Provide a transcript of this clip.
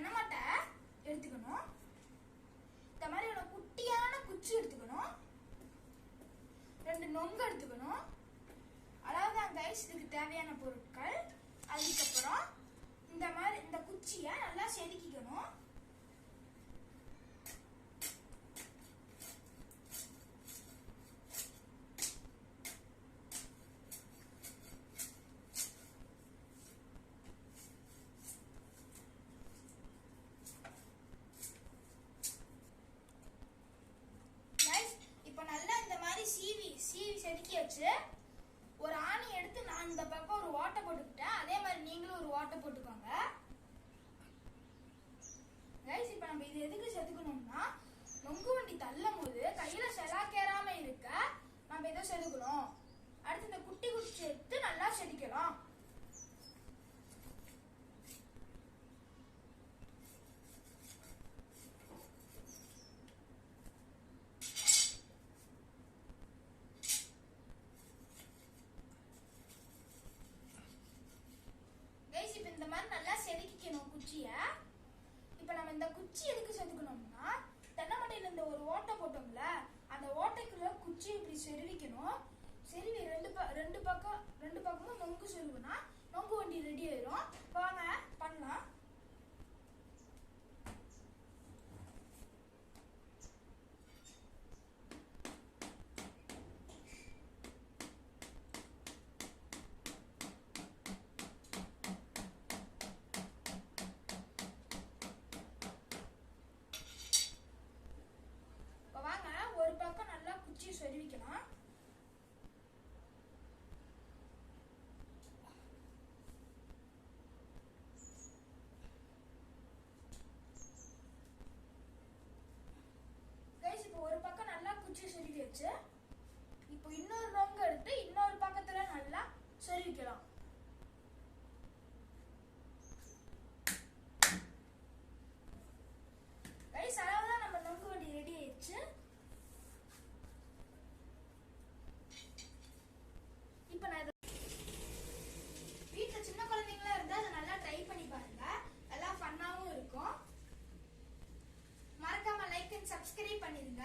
தென்னமட்டை எடுத்துக்கணும். இந்த மாதிரி ஒரு குட்டியான குச்சி எடுத்துக்கணும். ரெண்டு நொங்கு எடுத்துக்கணும் அவ்வளவுதான் கைஸ் இதுக்கு தேவையான பொருட்கள் அதுக்கப்புறம் இந்த மாதிரி இந்த குச்சியை நல்லா செதுக்கிக்கணும் கைஸ் இப்போ நல்லா இந்த மாதிரி சீவி செதுக்கி வச்சு ஒரு ஆணி எடுத்து நான் இந்த பக்கம் ஒரு ஓட்டை போட்டுக்கிட்டேன். அதே மாதிரி நீங்களும் ஒரு ஓட்டை போட்டுக்கோங்க. கைஸ் இப்போ நம்ம இது எதுக்கு செதுக்கணும்னா நொங்கு வண்டி தள்ளும் போது கையில செலாக்கேறாம இருக்க நம்ம இதை செதுக்கணும். அடுத்து இந்த குட்டி குட்டி எடுத்து நல்லா செதுக்கலாம் கைஸ் இப்போ இந்த மாதிரி நல்லா செதுக்கிக்கணும் குச்சியை இப்போ நம்ம இந்த குச்சி எதுக்கு செதுக்கணும்னா தென்னை மட்டையில இந்த ஒரு ஓட்டை போட்டோம்ல அந்த ஓட்டைக்குள்ள குச்சி இப்படி செருவிக்கணும் செருவி ரெண்டு பக்கம் ரெண்டு பக்கமும் நொங்கு செருவுனா நொங்கு வண்டி ரெடி ஆயிரும் வாங்க பண்ணலாம் இப்போ வாங்க ஒரு பக்கம் நல்லா குச்சி சொருவிக்கலாம் கைஸ் இப்போ ஒரு பக்கம் நல்லா குச்சி சொருவியாச்சு இப்போ இன்னொரு நொங்கு எடுத்து இன்னொரு பக்கத்துல நல்லா சொருவிக்கலாம் கைஸ் நம்ம நொங்கு வண்டி ரெடி ஆயிடுச்சு. இப்போ நான் வீட்டில் சின்ன குழந்தைங்களா இருந்தால் அதை நல்லா ட்ரை பண்ணி பாருங்க. நல்லா ஃபன்னாகவும் இருக்கும். மறக்காம லைக் அண்ட் சப்ஸ்கிரைப் பண்ணிருங்க.